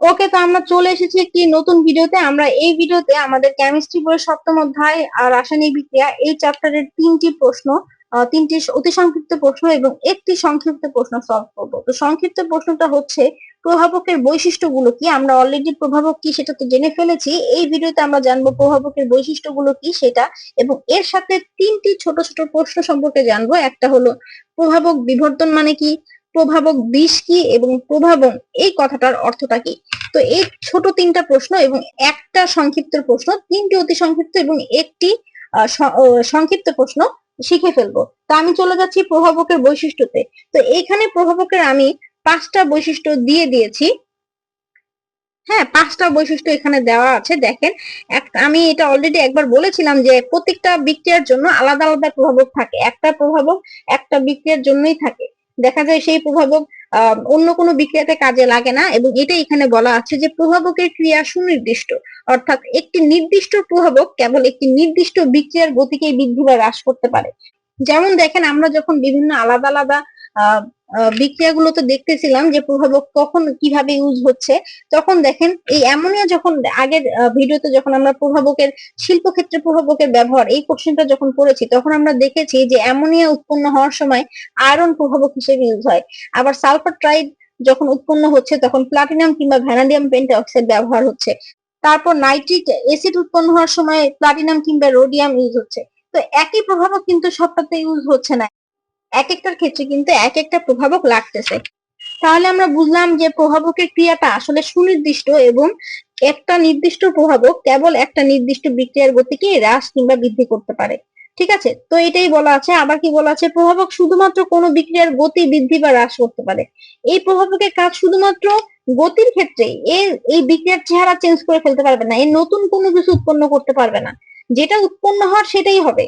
ওকে তো আমরা চলে এসেছি একটি নতুন ভিডিওতে। আমরা এই ভিডিওতে আমাদের কেমিস্ট্রি বইয়ের সপ্তম অধ্যায় আর রাসায়নিক বিক্রিয়া এই চ্যাপ্টারের তিনটি প্রশ্ন তিনটি অতি সংক্ষিপ্ত প্রশ্ন এবং একটি সংক্ষিপ্ত প্রশ্ন সলভ করব। তো সংক্ষিপ্ত প্রশ্নটা হচ্ছে, প্রভাবকের বৈশিষ্ট্যগুলো কি? আমরা অলরেডি প্রভাবক কি সেটা তো জেনে ফেলেছি। এই ভিডিওতে আমরা জানব প্রভাবকের বৈশিষ্ট্যগুলো কি সেটা এবং এর সাথে তিনটি ছোট ছোট প্রশ্ন সম্পর্কে জানব। একটা হলো, প্রভাবক বিবর্তন মানে কি? প্রভাবক বিষ কি এবং প্রভাবক এই কথাটার অর্থটা কি? তো এই ছোট তিনটা প্রশ্ন এবং একটা সংক্ষিপ্ত প্রশ্ন, তিনটি অতি সংক্ষিপ্ত এবং একটি সংক্ষিপ্ত প্রশ্ন শিখে ফেলব। তা আমি চলে যাচ্ছি প্রভাবকের বৈশিষ্ট্যতে। তো এইখানে প্রভাবকের আমি পাঁচটা বৈশিষ্ট্য দিয়ে দিয়েছি। হ্যাঁ পাঁচটা বৈশিষ্ট্য এখানে দেওয়া আছে, দেখেন। আমি এটা অলরেডি একবার বলেছিলাম যে প্রত্যেকটা বিক্রিয়ার জন্য আলাদা আলাদা প্রভাবক থাকে। একটা প্রভাবক একটা বিক্রিয়ার জন্যই থাকে। দেখা যায় সেই প্রভাবক অন্য কোনো বিক্রিয়াতে কাজে লাগে না এবং এটাই এখানে বলা আছে যে প্রভাবকের ক্রিয়া সুনির্দিষ্ট। অর্থাৎ একটি নির্দিষ্ট প্রভাবক কেবল একটি নির্দিষ্ট বিক্রিয়ার গতিকে বৃদ্ধি বা হ্রাস করতে পারে। যেমন দেখেন, আমরা যখন বিভিন্ন আলাদা আলাদা আহ, বিক্রিয়াগুলোতে দেখতেছিলাম যে প্রভাবক কখন কীভাবে ইউজ হচ্ছে। তখন দেখেন এই অ্যামোনিয়া যখন আগের ভিডিওতে যখন আমরা প্রভাবকের শিল্পক্ষেত্রে প্রভাবকের ব্যবহার এই কোশ্চেনটা যখন করেছি তখন আমরা দেখেছি যে অ্যামোনিয়া উৎপন্ন হওয়ার সময় আয়রন প্রভাবক হিসেবে ইউজ হয়। আবার সালফার ট্রাইড যখন উৎপন্ন হচ্ছে তখন প্লাটিনাম কিংবা ভ্যানাডিয়াম পেন্টঅক্সাইড ব্যবহার হচ্ছে। তারপর নাইট্রিক অ্যাসিড উৎপন্ন হওয়ার সময় প্লাটিনাম কিংবা রোডিয়াম ইউজ হচ্ছে। তো একই প্রভাবক কিন্তু সবটাতে ইউজ হচ্ছে না। এক একটার ক্ষেত্রে কিন্তু এক একটা প্রভাবক লাগতেছে। তাহলে আমরা বুঝলাম যে প্রভাবকের ক্রিয়াটা আসলে সুনির্দিষ্ট এবং একটা নির্দিষ্ট প্রভাবক কেবল একটা নির্দিষ্ট বিক্রিয়ার গতিকে হ্রাস কিংবা বৃদ্ধি করতে পারে। ঠিক আছে? তো এটাই বলা আছে। আবার কি বলা আছে? প্রভাবক শুধুমাত্র কোনো বিক্রিয়ার গতি বৃদ্ধি বা হ্রাস করতে পারে। এই প্রভাবকের কাজ শুধুমাত্র গতির ক্ষেত্রে এর এই বিক্রিয়ার চেহারা চেঞ্জ করে ফেলতে পারবে না। এর নতুন কোনো কিছু উৎপন্ন করতে পারবে না। যেটা উৎপন্ন হওয়ার সেটাই হবে।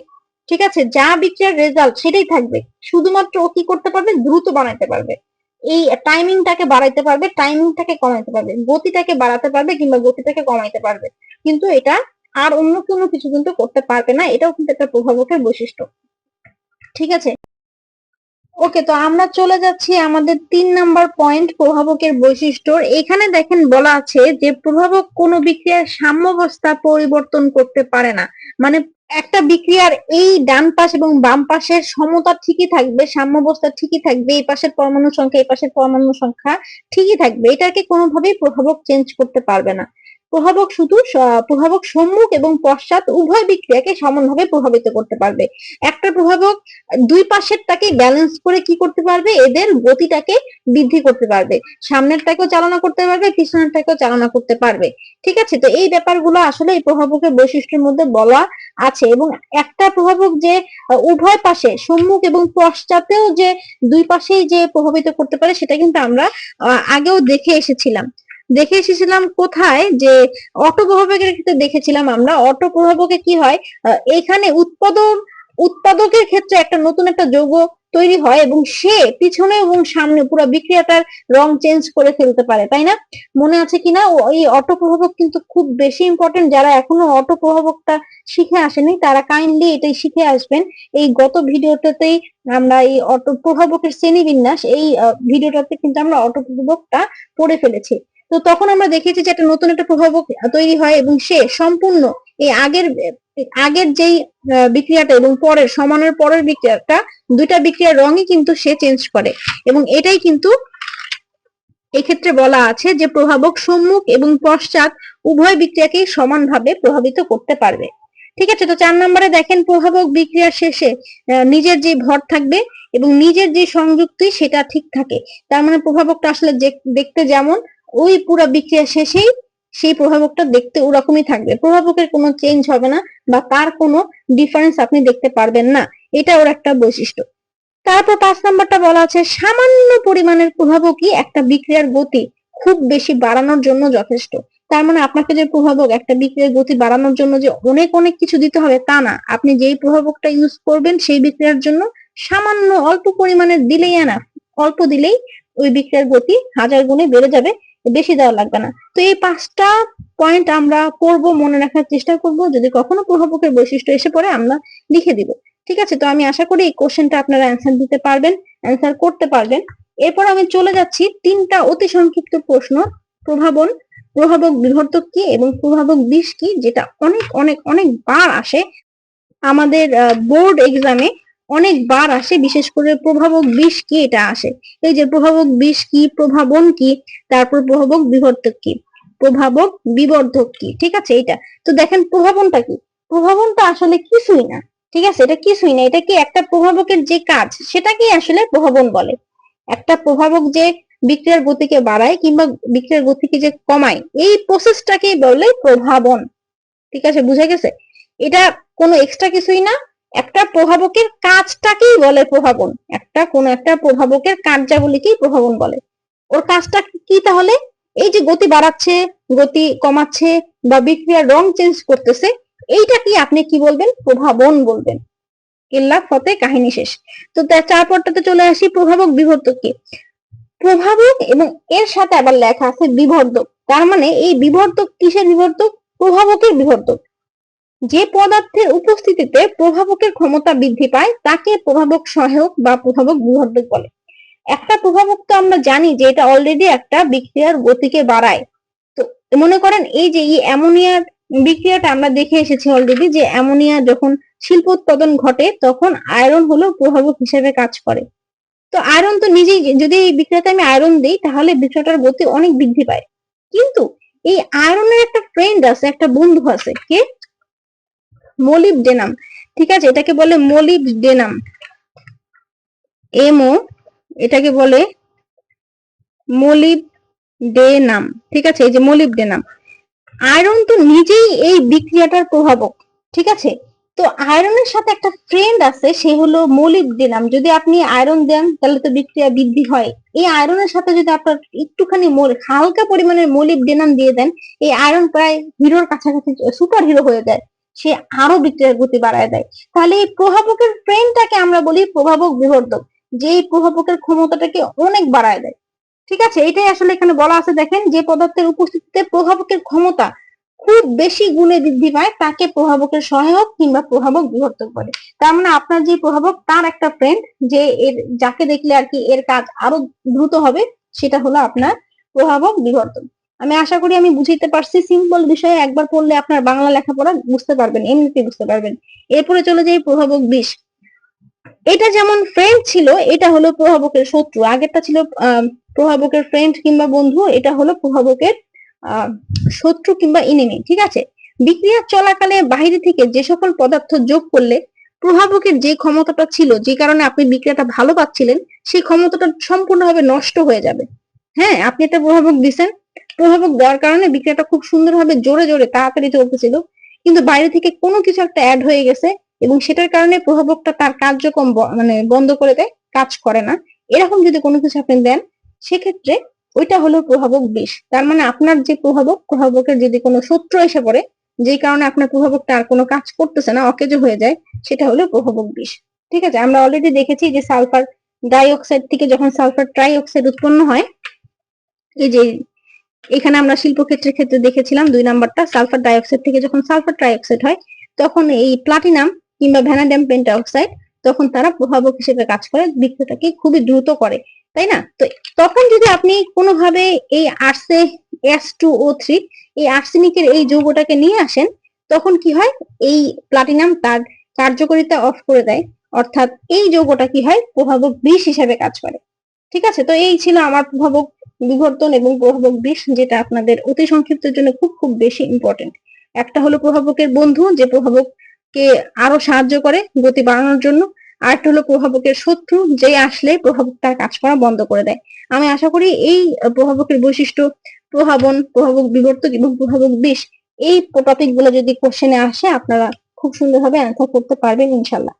ঠিক আছে? যা বিক্রিয়ার রেজাল্ট সেটাই থাকবে। শুধুমাত্র ও কি করতে পারবে? দ্রুত বানাইতে পারবে। এই টাইমিংটাকে বাড়াইতে পারবে টাইমিংটাকে কমাইতে পারবে, গতিটাকে বাড়াতে পারবে কিংবা গতিটাকে কমাইতে পারবে। কিন্তু এটা আর অন্য কোনো কিছু কিন্তু করতে পারবে না, এটাও কিন্তু একটা প্রভাবকের বৈশিষ্ট্য। ঠিক আছে? ওকে, তো আমরা চলে যাচ্ছি আমাদের তিন নাম্বার পয়েন্ট প্রভাবকের বৈশিষ্ট্য এখানে দেখেন বলা আছে যে প্রভাবক কোনো বিক্রিয়ার সাম্যবস্থা পরিবর্তন করতে পারে না। মানে একটা বিক্রিয়ার এই ডান পাশ এবং বাম পাশের সমতা ঠিকই থাকবে, সাম্যাবস্থা ঠিকই থাকবে, এই পাশের পরমাণু সংখ্যা, এই পাশের পরমাণু সংখ্যা ঠিকই থাকবে। এটাকে কোনোভাবেই প্রভাবক চেঞ্জ করতে পারবে না। প্রভাবক শুধু প্রভাবক সম্মুখ এবং পশ্চাৎ উভয় বিক্রিয়াকে সমানভাবে প্রভাবিত করতে পারবে। একটা প্রভাবক দুই পাশেরটাকে ব্যালেন্স করে কি করতে পারবে? এদের গতিটাকে বৃদ্ধি করতে পারবে। সামনেরটাকেও চালনা করতে পারবে, পিছনেরটাকেও চালনা করতে পারবে। ঠিক আছে? তো এই ব্যাপারগুলো আসলে এই প্রভাবকের বৈশিষ্ট্যের মধ্যে বলা আছে এবং একটা প্রভাবক যে, উভয় পাশে সম্মুখ এবং পশ্চাতেও যে দুই পাশেই যে প্রভাবিত করতে পারে, সেটা কিন্তু আমরা আগেও দেখে এসেছিলাম। দেখে এসেছিলাম কোথায় যে অটো প্রভাবকের ক্ষেত্রে দেখেছিলাম আমরা। অটো প্রভাবকে কি হয়? এখানে উৎপাদন, উৎপাদকের ক্ষেত্রে একটা নতুন একটা যৌগ তৈরি হয় এবং সে পিছনে এবং সামনে পুরো বিক্রিয়াটার রং চেঞ্জ করে ফেলতে পারে, তাই না? মনে আছে কিনা? এই অটো প্রভাবক কিন্তু খুব বেশি ইম্পর্টেন্ট যারা এখনও অটো প্রভাবকটা শিখে আসেনি, তারা কাইন্ডলি এটাই শিখে আসবেন। এই গত ভিডিওটাতেই আমরা এই অটো প্রভাবকের শ্রেণীবিন্যাস, এই ভিডিওটাতে কিন্তু আমরা অটো প্রভাবকটা পড়ে ফেলেছি। তো তখন আমরা দেখেছি যে একটা নতুন একটা প্রভাবক তৈরি হয় এবং সে সম্পূর্ণ এই আগের আগের যেই বিক্রিয়াটা এবং পরের, সমানের পরের বিক্রিয়াটা, দুইটা বিক্রিয়ার রঙই কিন্তু সে চেঞ্জ করে এবং এটাই কিন্তু এক্ষেত্রে বলা আছে যে প্রভাবক সম্মুখ এবং পশ্চাৎ উভয় বিক্রিয়াকেই সমানভাবে প্রভাবিত করতে পারবে। ঠিক আছে, তো চার নম্বরে দেখেন প্রভাবক বিক্রিয়ার শেষে নিজের যে ভর থাকবে এবং নিজের যে সংযুক্তি সেটা ঠিক থাকে। তার মানে প্রভাবকটা আসলে দেখতে যেমন ওই পুরো বিক্রিয়া শেষেই সেই প্রভাবকটা দেখতে ওরকমই থাকবে। প্রভাবকের কোনো চেঞ্জ হবে না বা তার কোনো ডিফারেন্স আপনি দেখতে পারবেন না। এটা ওর একটা বৈশিষ্ট্য। তারপর পাঁচ নাম্বারটা বলা আছে, সামান্য পরিমাণের প্রভাবকই একটা বিক্রিয়ার গতি খুব বেশি বাড়ানোর জন্য যথেষ্ট। তার মানে আপনাকে যে প্রভাবক একটা বিক্রিয়ার গতি বাড়ানোর জন্য যে অনেক অনেক কিছু দিতে হবে তা না। আপনি যেই প্রভাবকটা ইউজ করবেন সেই বিক্রিয়ার জন্য সামান্য অল্প পরিমাণের দিলেই না অল্প দিলেই ওই বিক্রিয়ার গতি হাজার গুণে বেড়ে যাবে। বেশি দেওয়া লাগবে না। তো এই পাঁচটা পয়েন্ট আমরা পড়ব, মনে রাখার চেষ্টা করব। যদি কখনো প্রভাবকের বৈশিষ্ট্য এসে পড়ে, আমরা লিখে দিব। ঠিক আছে? তো আমি আশা করি এই কোশ্চেনটা আপনারা অ্যান্সার দিতে পারবেন অ্যান্সার করতে পারবেন। এরপর আমি চলে যাচ্ছি তিনটা অতি সংক্ষিপ্ত প্রশ্ন। প্রভাবন, প্রভাবক বিবর্তক কি এবং প্রভাবক বিষ কি? যেটা অনেক অনেক অনেক বার আসে আমাদের বোর্ড এক্সামে অনেকবার আসে, বিশেষ করে প্রভাবক বিষ কি, এটা আসে। এই যে প্রভাবক বিষ কি, প্রভাবন কি, তারপর প্রভাবক বিবর্তক কি, প্রভাবক বিবর্ধক কি, ঠিক আছে এটা তো দেখেন প্রভাবনটা কি? প্রভাবনটা আসলে কিছুই না, ঠিক আছে? এটা কিছুই না, এটা কি একটা প্রভাবকের যে কাজ, সেটাকেই আসলে প্রভাবন বলে। একটা প্রভাবক যে বিক্রিয়ার গতিকে বাড়ায় কিংবা বিক্রিয়ার গতিকে যে কমায়, এই প্রসেসটাকেই বলে প্রভাবন, ঠিক আছে? বুঝা গেছে? এটা কোনো এক্সট্রা কিছুই না একটা প্রভাবকের কাজটাকেই বলে প্রভাবন। একটা কোন একটা প্রভাবকের কার্যাবলীকেই প্রভাবন বলে। ওর কাজটা কি তাহলে? এই যে গতি বাড়াচ্ছে, গতি কমাচ্ছে বা বিক্রিয়ার রং চেঞ্জ করতেছে, এইটা কি আপনি কি বলবেন? প্রভাবন বলবেন। কেল্লা ফতে কাহিনী শেষ। তো চার পরটাতে চলে আসি, প্রভাবক বিভর্তক কি? প্রভাবক এবং এর সাথে আবার লেখা আছে বিবর্ধক। তার মানে এই বিবর্তক কিসের বিবর্তক প্রভাবকের বিবর্তক যে পদার্থের উপস্থিতিতে প্রভাবকের ক্ষমতা বৃদ্ধি পায়, তাকে প্রভাবক সহায়ক বা প্রভাবক বিবর্ধক বলে। একটা প্রভাবক তো আমরা জানি যে এটা অলরেডি একটা বিক্রিয়ার গতিকে বাড়ায়। তো মনে করেন এই যে এই অ্যামোনিয়ার বিক্রিয়াটা আমরা দেখে এসেছি অলরেডি যে অ্যামোনিয়া যখন শিল্প উৎপাদন ঘটে, তখন আয়রন হলো প্রভাবক হিসেবে কাজ করে। তো আয়রন তো নিজেই, যদি এই বিক্রিয়াতে আমি আয়রন দিই, তাহলে বিক্রিয়াটার গতি অনেক বৃদ্ধি পায়। কিন্তু এই আয়রনের একটা ফ্রেন্ড আছে, একটা বন্ধু আছে, কে? ডেনাম। ঠিক আছে? এটাকে বলে ডেনাম। এমও এটাকে বলে ডেনাম। ঠিক আছে? এই যে ডেনাম। আয়রন তো নিজেই এই বিক্রিয়াটার প্রভাবক। ঠিক আছে? তো আয়রনের সাথে একটা ফ্রেন্ড আছে, সে হলো ডিনাম। যদি আপনি আয়রন দেন, তাহলে তো বিক্রিয়া বৃদ্ধি হয়। এই আয়রনের সাথে যদি আপনার একটুখানি হালকা পরিমাণের ডেনাম দিয়ে দেন, এই আয়রন প্রায় হিরোর কাছাকাছি সুপার হিরো হয়ে যায়। সে আরও বিক্রিয়ার গতি বাড়ায় দেয়। তাহলে এই প্রভাবকের ট্রেনটাকে আমরা বলি প্রভাবক বিবর্ধক যে এই প্রভাবকের ক্ষমতাটাকে অনেক বাড়ায় দেয়। ঠিক আছে? এটাই আসলে এখানে বলা আছে, দেখেন, যে পদার্থের উপস্থিতিতে প্রভাবকের ক্ষমতা খুব বেশি গুণে বৃদ্ধি পায়, তাকে প্রভাবকের সহায়ক কিংবা প্রভাবক বিবর্তক বলে। তার মানে আপনার যে প্রভাবক, তার একটা ফ্রেন্ড যে এর, যাকে দেখলে আর কি এর কাজ আরও দ্রুত হবে, সেটা হলো আপনার প্রভাবক বিবর্তন আমি আশা করি আমি বুঝিতে পারছি। সিম্পল বিষয়ে একবার পড়লে আপনার বাংলা লেখাপড়া বুঝতে পারবেন, এমনিতে বুঝতে পারবেন। এরপরে চলে যাই প্রভাবক বিষ। এটা যেমন ফ্রেন্ড ছিল, এটা হলো প্রভাবকের শত্রু। আগেরটা ছিল প্রভাবকের ফ্রেন্ড কিংবা বন্ধু, এটা হলো প্রভাবকের শত্রু কিংবা ইনিমি ঠিক আছে? বিক্রিয়া চলাকালে বাইরে থেকে যে সকল পদার্থ যোগ করলে প্রভাবকের যে ক্ষমতাটা ছিল, যে কারণে আপনি বিক্রিয়াটা ভালো পাচ্ছিলেন, সেই ক্ষমতাটা সম্পূর্ণভাবে নষ্ট হয়ে যাবে। হ্যাঁ আপনি একটা প্রভাবক দিচ্ছেন প্রভাবক দেওয়ার কারণে বিক্রিয়াটা খুব সুন্দরভাবে জোরে জোরে তাড়াতাড়ি চলতেছিল কিন্তু বাইরে থেকে কোনো কিছু একটা অ্যাড হয়ে গেছে এবং সেটার কারণে প্রভাবকটা তার কার্যক্রম মানে বন্ধ করে দেয়, কাজ করে না। এরকম যদি কোনো কিছু আপনি দেন, সেক্ষেত্রে ওইটা হলো প্রভাবক বিষ। তার মানে আপনার যে প্রভাবক, প্রভাবকের যদি কোনো শত্রু এসে পড়ে যে কারণে আপনার প্রভাবকটা আর কোনো কাজ করতেছে না, অকেজো হয়ে যায়, সেটা হলো প্রভাবক বিষ। ঠিক আছে? আমরা অলরেডি দেখেছি যে সালফার ডাইঅক্সাইড থেকে যখন সালফার ট্রাইঅক্সাইড উৎপন্ন হয়, এই যে এখানে আমরা শিল্পক্ষেত্রের ক্ষেত্রে দেখেছিলাম দুই নাম্বারটা, সালফার ডাইঅক্সাইড থেকে যখন সালফার ট্রাইঅক্সাইড হয়, তখন এই প্লাটিনাম কিংবা ভ্যানাডিয়াম পেন্টাঅক্সাইড তখন তারা প্রভাবক হিসেবে কাজ করে বিক্রিয়াটাকে খুবই দ্রুত করে, তাই না? তো তখন যদি আপনি কোনোভাবে এই আর্সে, এস টু ও থ্রি, এই আর্সেনিকের এই যৌগটাকে নিয়ে আসেন, তখন কি হয়? এই প্লাটিনাম তার কার্যকারিতা অফ করে দেয়, অর্থাৎ এই যৌগটা কি হয়? প্রভাবক বিষ হিসেবে কাজ করে, ঠিক আছে? তো এই ছিল আমার প্রভাবক বিবর্তন এবং প্রভাবক বিষ যেটা আপনাদের অতি সংক্ষিপ্তের জন্য খুব খুব বেশি ইম্পর্টেন্ট একটা হলো প্রভাবকের বন্ধু, যে প্রভাবককে আরও সাহায্য করে গতি বাড়ানোর জন্য। আরেকটা হলো প্রভাবকের শত্রু, যে আসলে প্রভাবক তার কাজ করা বন্ধ করে দেয়। আমি আশা করি এই প্রভাবকের বৈশিষ্ট্য, প্রভাবন, প্রভাবক বিবর্তক এবং প্রভাবক বিষ, এই টপিকগুলো যদি কোশ্চেনে আসে, আপনারা খুব সুন্দরভাবে অ্যান্সার করতে পারবেন ইনশাল্লাহ।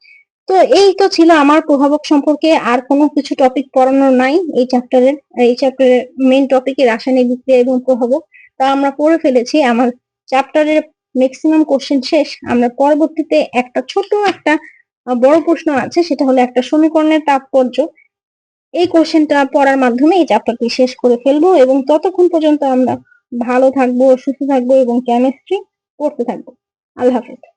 তো এই তো ছিল আমার প্রভাবক সম্পর্কে আর কোনো কিছু টপিক পড়ানোর নাই। এই চ্যাপ্টারের এই চ্যাপ্টারের মেইন টপিকে রাসায়নিক বিক্রিয়া এবং প্রভাবক। তা আমরা পড়ে ফেলেছি, আমার চ্যাপ্টারের ম্যাক্সিমাম কোশ্চেন শেষ। আমরা পরবর্তীতে একটা ছোট একটা বড় প্রশ্ন আছে, সেটা হলো একটা সমীকরণের তাৎপর্য। এই কোশ্চেনটা পড়ার মাধ্যমে এই চ্যাপ্টারটি শেষ করে ফেলব এবং ততক্ষণ পর্যন্ত আমরা ভালো থাকব, সুস্থ থাকব এবং কেমিস্ট্রি পড়তে থাকব। আল্লাহ হাফেজ।